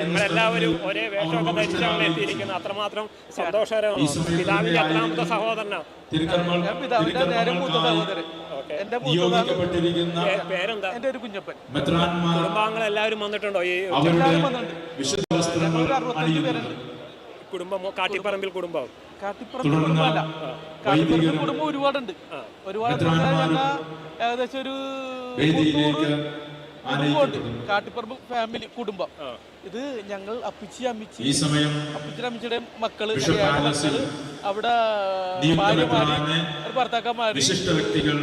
ഞങ്ങളെല്ലാവരും ഒരേ വേഷമൊക്കെ ധരിച്ചാണ് എത്തിയിരിക്കുന്നത് അത്രമാത്രം സന്തോഷകരമാണ്. പിതാവിന്റെ അത്രാമത്തെ സഹോദരനാണ് പിതാവിന്റെ നേരെ മൂത്ത സഹോദരൻ. എന്റെ പേരെന്താ? എന്റെ ഒരു കുഞ്ഞപ്പൻ. കുടുംബാംഗങ്ങൾ എല്ലാവരും വന്നിട്ടുണ്ടോ. ഈ അറുപത്തഞ്ച് പേരുണ്ട്. കുടുംബം കാട്ടിപ്പറമ്പിൽ കുടുംബം. കാട്ടിപ്പറമ്പിൽ കുടുംബമല്ല. കാട്ടിപ്പുറത്ത് വൈദികരും കുടുംബം ഒരുപാടുണ്ട്. ഒരുപാട് ഏകദേശം ഒരു വേദിയിലേക്ക് കുടുംബമുണ്ട് കാട്ടിപ്പറമ്പ് ഫാമിലി കുടുംബം. ഇത് ഞങ്ങൾ അപ്പിച്ചി അമ്മിച്ചി ഈ സമയം അമ്മിച്ചിയുടെ മക്കൾ അവിടെ ഭാര്യമാര് ഭർത്താക്കന്മാര് വ്യക്തികൾ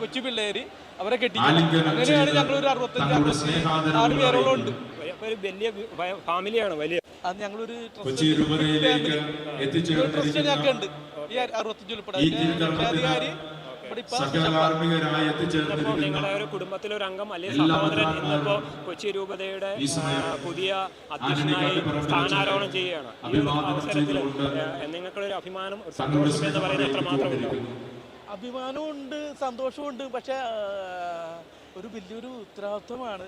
കൊച്ചു പിള്ളേര് അവരെ കെട്ടി അങ്ങനെയാണ് ഞങ്ങൾ ഒരു അറുപത്തഞ്ച് അറുപത്തി ആറ് പേരോളം ഉണ്ട് ഒരു വലിയ ഫാമിലിയാണ് വലിയ. അത് ഞങ്ങളൊരു ട്രസ്റ്റ് ഞങ്ങൾക്ക് ഉണ്ട് ഈ അറുപത്തഞ്ച് ഉൾപ്പെടെ. അധികാരി സകലകാർമ്മികരായി എത്തിച്ചേർന്നിരിക്കുന്ന. നിങ്ങളുടെ ഒരു കുടുംബത്തിലെ ഒരു അംഗം അല്ലെങ്കിൽ സഹോദരൻ ഇന്നിപ്പോ കൊച്ചി രൂപതയുടെ പുതിയ അധ്യക്ഷനായി സ്ഥാനാരോഹണം ചെയ്യുകയാണ്. ഈ ഒരു അഭിവാദനം അവസരത്തിൽ ചെയ്തുകൊണ്ട് നിങ്ങൾക്കൊരു അഭിമാനം ഒരു സന്തോഷം എന്ന് പറയുന്നത് എത്രമാത്രം ഉണ്ടാവും സ്നേഹം അഭിമാനമുണ്ട് സന്തോഷമുണ്ട് പക്ഷെ ഒരു വലിയൊരു ഉത്തരവാദിത്വമാണ്.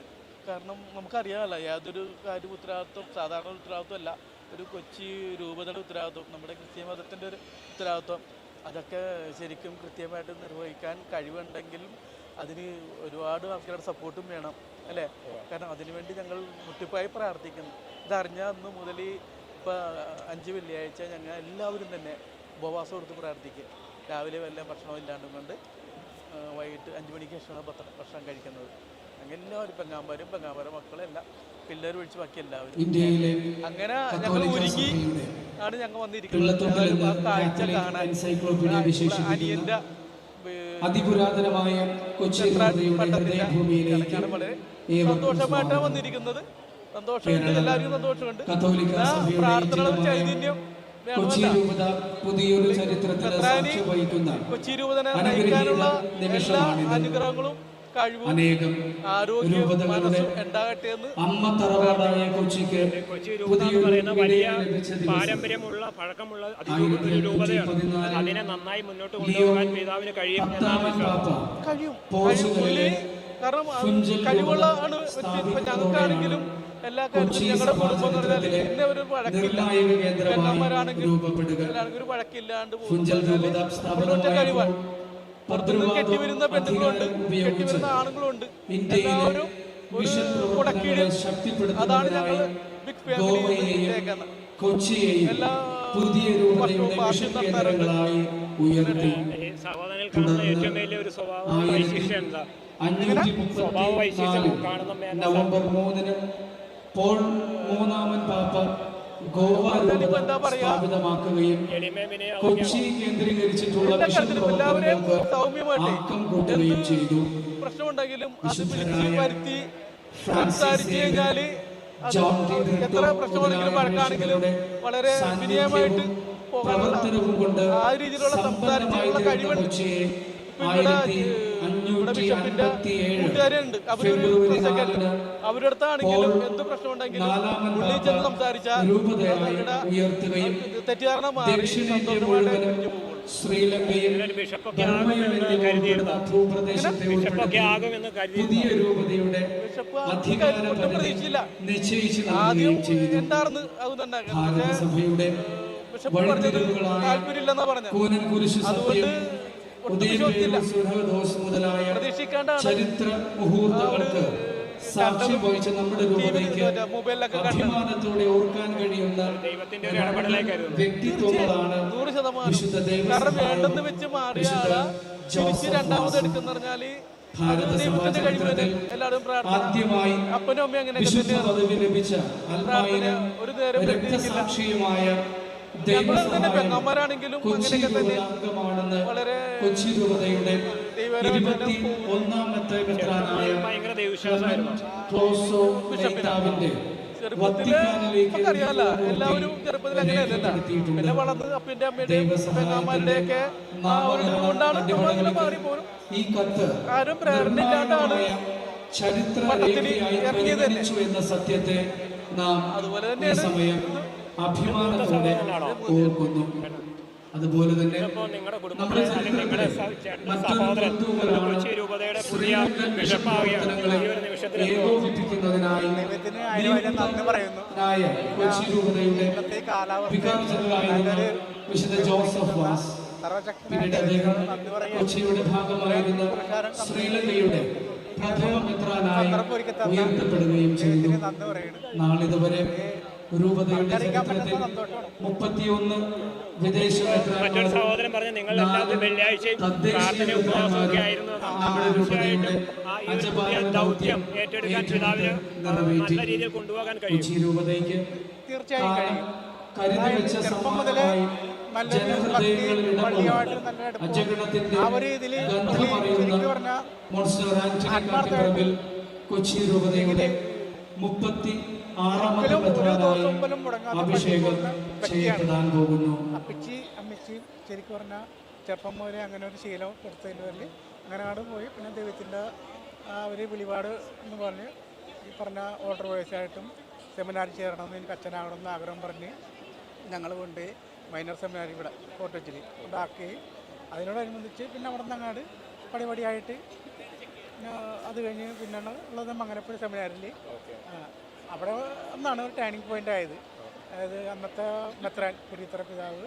കാരണം നമുക്കറിയാമല്ലോ യാതൊരു കാര്യം ഉത്തരവാദിത്വം സാധാരണ ഉത്തരവാദിത്വം ഉത്തരവാദിത്വമല്ല. ഒരു കൊച്ചി രൂപതയുടെ ഉത്തരവാദിത്വം നമ്മുടെ ക്രിസ്ത്യ മതത്തിന്റെ ഒരു ഉത്തരവാദിത്വം. അതൊക്കെ ശരിക്കും കൃത്യമായിട്ട് നിർവഹിക്കാൻ കഴിവുണ്ടെങ്കിലും അതിന് ഒരുപാട് ആൾക്കാരുടെ സപ്പോർട്ടും വേണം അല്ലേ? കാരണം അതിനുവേണ്ടി ഞങ്ങൾ മുട്ടിപ്പായി പ്രാർത്ഥിക്കുന്നു. ഇതറിഞ്ഞ അന്ന് മുതൽ ഇപ്പോൾ അഞ്ച് വെള്ളിയാഴ്ച ഞങ്ങൾ എല്ലാവരും തന്നെ ഉപവാസം എടുത്ത് പ്രാർത്ഥിക്കുക. രാവിലെ വല്ല ഭക്ഷണം ഇല്ലാണ്ടും കൊണ്ട് വൈകിട്ട് അഞ്ച് മണിക്ക് ശേഷമാണ് ഭക്ഷണം ഭക്ഷണം കഴിക്കുന്നത്. അങ്ങനെ എല്ലാവരും പെങ്ങാമ്പാരും പെങ്ങാമ്പാരും മക്കളെല്ലാം പിള്ളേർ ഒഴിച്ച് ബാക്കി എല്ലാവരും. അങ്ങനെ ഞങ്ങൾ ഒരുങ്ങി ആണ് ഞങ്ങൾ വന്നിരിക്കുന്നത്. വെള്ളത്തൊട്ടിൽ ഏതായാലും ആ കാഴ്ച കാണാൻ വിശേഷിപ്പിക്കുന്ന അനിയന്റെ അതിപുരാതനമായ കൊച്ചി വളരെ ഏവർക്കും സന്തോഷമായിട്ടാണ് വന്നിരിക്കുന്നത്. സന്തോഷമുണ്ട്. എല്ലാവർക്കും സന്തോഷമുണ്ട്. പ്രാർത്ഥനകളും ചൈതന്യം കൊച്ചി രൂപത പുതിയൊരു ചരിത്രത്തിന് കൊച്ചി രൂപതനെ നയിക്കാനുള്ള എല്ലാ അനുഗ്രഹങ്ങളും കഴിവും ആരോഗ്യവും മനസ്സും ഉണ്ടാകട്ടെ എന്ന് വലിയ പാരമ്പര്യമുള്ള പഴക്കമുള്ള രൂപതയാണ്. അതിനെ നന്നായി മുന്നോട്ട് കൊണ്ടുപോകാൻ പിതാവിന് കഴിയും എന്നാണ് പത്താമൻ വിശ്വാസം. പാപ്പ കഴിയും. കാരണം അത് ഫുഞ്ചൽ കഴിവുള്ള രൂപത ആണ്. ഇപ്പൊ ഞങ്ങൾക്കാണെങ്കിലും എല്ലാ കാര്യത്തിലും ഞങ്ങളുടെ കുടുംബം എന്ന് പറഞ്ഞാൽ ഇന്ന ഒരു വഴക്കില്ല. എല്ലാവർക്കും ഒരു വഴക്കില്ലാണ്ട് കഴിവാണ്. പുറത്തുനിന്ന് കെട്ടിവരുന്ന പെണ്ണുങ്ങളുണ്ട്. കെട്ടിവരുന്ന ആണുങ്ങളുണ്ട്. എല്ലാവരും ഒരു കുടക്കീഴിൽ അതാണ് ഞങ്ങൾ ബിഗ് ഫാമിലി കൊച്ചിയെയും എല്ലാ പുതിയ രൂപതയുടെ മിഷൻ കേന്ദ്രങ്ങളായി ഉയർത്തി. അഞ്ഞൂറ്റി മേന നവംബർ മൂന്നിന് പോൾ മൂന്നാമൻ പാപ്പ ഗോവ? സ്ഥാപിതമാക്കുകയും കൊച്ചി കേന്ദ്രീകരിച്ചിട്ടുള്ള മിഷൻ പ്രവർത്തനങ്ങൾക്ക് ആക്കം കൂട്ടുകയും ചെയ്തു പ്രശ്നമുണ്ടെങ്കിലും അത് വിശുദ്ധരായ വരുത്തി സംസാരിച്ചു കഴിഞ്ഞാൽ എത്ര പ്രശ്നമാണെങ്കിലും വഴക്കാണെങ്കിലും വളരെ വിനയമായിട്ട് പോകാനുള്ള ആ രീതിയിലുള്ള സംസാരത്തിനുള്ള കഴിവുണ്ട് ആയിരത്തി അഞ്ഞൂറ്റി ഫെബ്രുവരി നാലിന് എന്ത് പ്രശ്നമുണ്ടെങ്കിലും ഉള്ളിൽ ചെന്ന് ഉയർത്തുകയും ദക്ഷിണേന്ത്യ മുഴുവനും ശ്രീലങ്കയിൽ ഭൂപ്രദേശത്തെ പുതിയ രൂപതയുടെ നിശ്ചയിച്ചു നൽകുകയും ചെയ്തു. ഭാരതസഭയുടെ വഴിത്തിരിവുകളായ കൂനൻ കുരിശ് ഉദയദോസ് മുതലായ ചരിത്ര മുഹൂർത്തങ്ങൾക്ക് സാക്ഷ്യം വഹിച്ച നമ്മുടെ രൂപതയ്ക്ക് മറ്റേ അഭിമാനത്തോടെ ഓർക്കാൻ കഴിയുന്ന ദൈവത്തിന്റെ ഒരു ഇടപെടലേക്കായിരുന്നു. വ്യക്തിത്വങ്ങളാണ് നൂറ് ശതമാനം. വിശുദ്ധ കാരണം വേണ്ടെന്ന് ദേവസ്വം വെച്ച് മാറിയ വിശുദ്ധ ആളെ രണ്ടാമത്. എടുക്കുന്ന പറഞ്ഞാൽ ആദ്യമായി വിശുദ്ധ പദവി ലഭിച്ച ഒരു രക്തസാക്ഷിയുമായ ദൈവസഹായം പെങ്ങന്മാരാണെങ്കിലും അങ്ങനെയൊക്കെ തന്നെ വളരെ കൊച്ചി രൂപതയുടെ ദൈവരാജ്യം ഇരുപത്തി ഒന്നാമത്തെ ഭയങ്കര ദൈവവിശ്വാസമായിരുന്നു. ക്ലോസോ നെയ്ത്താവിന്റെ ചെറുപ്പത്തിൽ വത്തിക്കാനിലേക്ക് എല്ലാവരും ചെറുപ്പത്തിൽ അങ്ങനെയല്ല. പിന്നെ വളർന്ന് അപ്പന്റെ അമ്മയുടെയും ദൈവസഹായത്തിന്റെ പെങ്ങാമാരുടെ ഒക്കെ ആ ഒരു കൊണ്ടാണ് നമ്മളങ്ങനെ മാറി പോലും ഈ കത്ത് ആരും പ്രേരണയില്ലാണ്ടാണ് ചരിത്ര ഇറങ്ങിയത് എന്ന സത്യത്തെ നാം അതുപോലെ തന്നെ സമയം അഭിമാനത്തോടെ ഓർക്കുന്നു. അതുപോലെ തന്നെ നമ്മുടെ ഏകോപിപ്പിക്കുന്നതിനായി കൊച്ചി രൂപതയുടെ വികാർ ജനറലായിരുന്ന വിശുദ്ധ ജോസഫ് വാസ് പിന്നീട് അദ്ദേഹം കൊച്ചിയുടെ ഭാഗമായിരുന്ന ശ്രീലങ്കയുടെ പ്രഥമ മിത്രാനായി ഉയർത്തപ്പെടുകയും ചെയ്തു. നാളിതുവരെ രൂപതയുടെ ചരിത്രത്തിൽ മുപ്പത്തിയൊന്ന് വിദേശ മറ്റൊരു സഹോദരൻ പറഞ്ഞു നിങ്ങൾ എല്ലാവരും വെള്ളിയാഴ്ചയും പ്രാർത്ഥന ഉപവാസമൊക്കെ ആയിരുന്നു. ദൗത്യം ഏറ്റെടുക്കാൻ പിതാവിന് നല്ല രീതിയിൽ കൊണ്ടുപോകാൻ കഴിയും. കൊച്ചി രൂപതയ്ക്ക് തീർച്ചയായും കരുതി വെച്ച സമ്മാനമായി. അജഗണത്തിന്റെ മോൺസ്റ്റർ ആന്റണി കൊച്ചി രൂപതയുടെ മുപ്പത്തി ആറാമത്തെ മുടങ്ങാതെ അഭിഷേകം ചെയ്യപ്പെടാൻ പോകുന്നു. അപ്പച്ചി അമ്മച്ചിയും ശരിക്കും പറഞ്ഞാൽ ചെറുപ്പം മുതലേ അങ്ങനെ ഒരു ശീലം കൊടുത്തതിന്റെ പേരിൽ അങ്ങനെ അവിടെ പോയി. പിന്നെ ദൈവത്തിന്റെ ആ ഒരു വെളിപാട് എന്ന് പറഞ്ഞ് ഈ പറഞ്ഞ ഓർഡർ വയസ്സായിട്ടും സെമിനാറിൽ ചേരണമെന്ന് എനിക്ക് അച്ഛനാകണമെന്ന് ആഗ്രഹം പറഞ്ഞ് ഞങ്ങൾ കൊണ്ട് മൈനർ സെമിനാർ ഇവിടെ കോട്ടച്ചിൽ ഉണ്ടാക്കി. അതിനോടനുബന്ധിച്ച് പിന്നെ അവിടെ നിന്ന് അങ്ങാട് പടിപടിയായിട്ട് അത് കഴിഞ്ഞ് പിന്നെയാണ് ഉള്ളത് മംഗലപ്പുഴ സെമിനാറിൽ അവിടെ ഒന്നാണ് ഒരു ടേണിംഗ് പോയിന്റ് ആയത്. അതായത് അന്നത്തെ മെത്രാൻ കുരിത്തറ പിതാവ്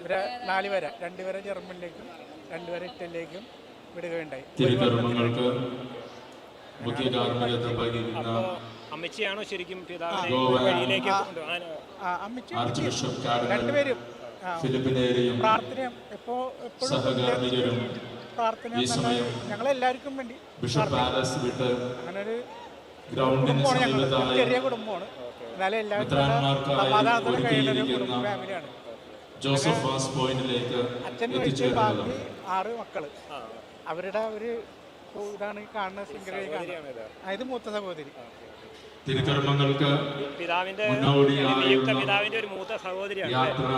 ഇവരെ നാല് വരെ രണ്ട് വരെ ജർമ്മനിലേക്കും രണ്ട് വരെ ഇറ്റലിയിലേക്കും വിടുകയുണ്ടായി. അമ്മച്ചിയാണോ ശരിക്കും പിതാവിനെ ഗോവ. വഴിയിലേക്ക് കൊണ്ടുപോകാൻ ആ അമ്മച്ചി ആർച്ച് ബിഷപ്പ് കാർഡിനൽ രണ്ടുപേരും. ആ, സഹകാരികരും ഈ സമയം ഞങ്ങളെല്ലാവർക്കും വേണ്ടി ബിഷപ്പ് പാലസ് വിട്ട് ഗ്രൗണ്ടിന് സമീപത്തായ ചെറിയ കുടുംബമാണ്. എന്നാലും ജോസഫ് വാസ് പോയിന്റിലേക്ക് എത്തിച്ചേരുന്നത് ആറ് മക്കൾ. അവരുടെ ഒരു ഇതാണ് കാണുന്ന സിംഗറി അതായത് മൂത്ത സഹോദരി. തിരുക്കർമ്മങ്ങൾക്ക് പിതാവിന്റെ ഒരു മൂത്ത സഹോദരിയാണ് യാത്ര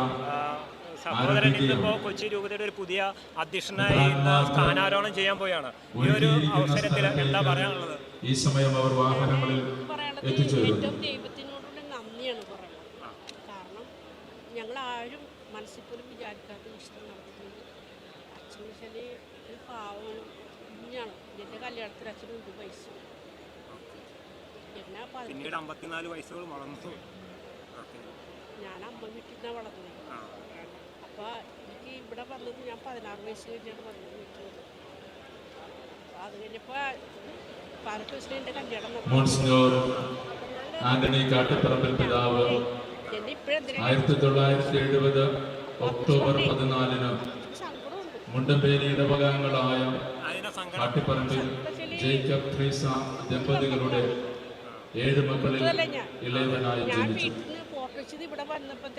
സഹോദരൻ ഇന്നിപ്പോ കൊച്ചി രൂപതയുടെ ഒരു പുതിയ അധ്യക്ഷനായി ഇന്ന് സ്ഥാനാരോഹണം ചെയ്യാൻ പോയാണ്. ഈ ഒരു അവസരത്തിൽ എന്താ പറയാനുള്ളത്? ഈ സമയം അവർ വാഹനങ്ങളിൽ എത്തിച്ചേരുന്നു. ദൈവത്തിനോടുള്ള നന്ദിയാണ് പറയുന്നത് കാരണം ഞങ്ങൾ ആരും മനസ്സിൽ പോലും വിചാരിക്കാത്ത ഇഷ്ടം നടത്തുന്നത് അച്ഛൻ വെച്ചാൽ ഒരു പാവമാണ് കുഞ്ഞാണ്. എന്റെ കല്യാണത്തിന് അച്ഛന് പതിനെട്ട് പിന്നീട് അമ്പത്തിനാല് വയസ്സുകൾ വളർന്നു. ഞാൻ അമ്മ വീട്ടിൽ നിന്നാണ് വളർന്നത്. അപ്പോൾ എനിക്ക് ഇവിടെ വന്നത് ഞാൻ പതിനാറ് വയസ്സ് കഴിഞ്ഞാണ് വന്നത് വീട്ടിൽ അപ്പോൾ അത് കഴിഞ്ഞപ്പോൾ കല്യാണം ആന്റണി കാട്ടുപറമ്പിൽ പിതാവ് ആയിരത്തി തൊള്ളായിരത്തി എഴുപത് ഒക്ടോബർ പതിനാലിന് മുണ്ടമ്പേരി ഇടവകാംഗങ്ങളായ കാട്ടിപ്പറമ്പിൽ ജേക്കബ് ത്രീസ ദമ്പതികളുടെ ഏഴ് മക്കളിൽ ഇളയവനായി ജനിച്ചു.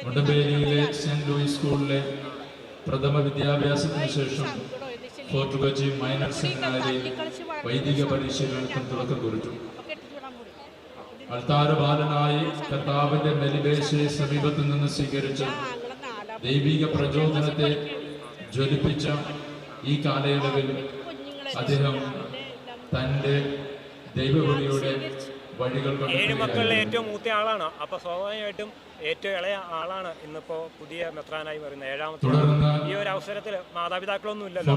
മുണ്ടമ്പേരിയിലെ സെന്റ് ലൂയിസ് സ്കൂളിലെ പ്രഥമ വിദ്യാഭ്യാസത്തിന് ശേഷം ഫോർട്ട് കൊച്ചി മൈനർ സെമിനാരി വൈദിക പരിശീലനത്തിന് തുടക്കം കുറിച്ചു. അൾത്താര ബാലനായി കർത്താവിന്റെ മെലിവേശയെ സമീപത്തു നിന്ന് സ്വീകരിച്ച ദൈവിക പ്രചോദനത്തെ ജ്വലിപ്പിച്ച ഈ കാലയളവിൽ അദ്ദേഹം തന്റെ ദൈവവിളിയുടെ ഏഴ് മക്കളിലെ ഏറ്റവും മൂത്ത ആളാണ്. അപ്പൊ സ്വാഭാവികമായിട്ടും ഏറ്റവും ഇളയ ആളാണ് ഇന്നിപ്പോ പുതിയ മെത്രാനായി പറയുന്നത് ഏഴാമത്തെ ഈ ഒരു അവസരത്തിൽ മാതാപിതാക്കളൊന്നും ഇല്ലല്ലോ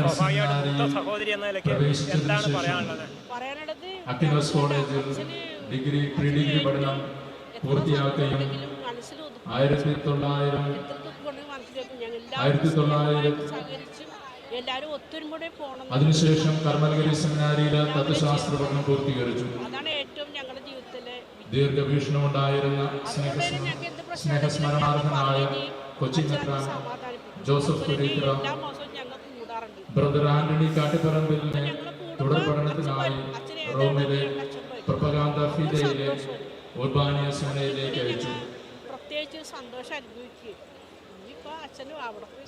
സ്വാഭാവികമായിട്ടും മൂത്ത സഹോദരി എന്ന നിലയ്ക്ക് എന്താണ് പറയാനുള്ളത്? ഡിഗ്രി പ്രീ ഡിഗ്രി പഠനം പൂർത്തിയാക്കുകയും ആയിരത്തി തൊള്ളായിരം ആയിരത്തി തൊള്ളായിരം എല്ലാവരും ഒത്തൊരുമോടെ പോകണം അതിനുശേഷം കർമ്മലഗിരി സെമിനാരിയിൽ തത്വശാസ്ത്ര പഠനം പൂർത്തീകരിച്ചു. അതാണ് ഏറ്റവും ഞങ്ങളുടെ ജീവിതത്തിലെ ദീർഘവീക്ഷണമുണ്ടായിരുന്ന ഉണ്ടായിരുന്ന സ്നേഹസ്മരണാർഹനായ കൊച്ചി മെത്രാൻ Joseph Kureekkara brother Antony Kattiparambil തുടർ പഠനത്തിനായി റോമിലെ പ്രപകാന്ത ഫിദയിലെ ഉർബാനിയ സെമിനയിലേക്ക് അയച്ചു. പ്രത്യേകിച്ച് സന്തോഷം അനുഭവിക്കുക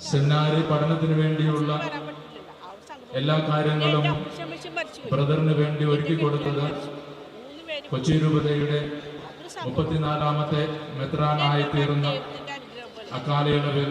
സെമിനാരി പഠനത്തിന് വേണ്ടിയുള്ള എല്ലാ കാര്യങ്ങളും ബ്രദറിന് വേണ്ടി ഒരുക്കി കൊടുത്തത് കൊച്ചി രൂപതയുടെ മുപ്പത്തിനാലാമത്തെ മെത്രാനായി തീർന്ന അക്കാലയളവിൽ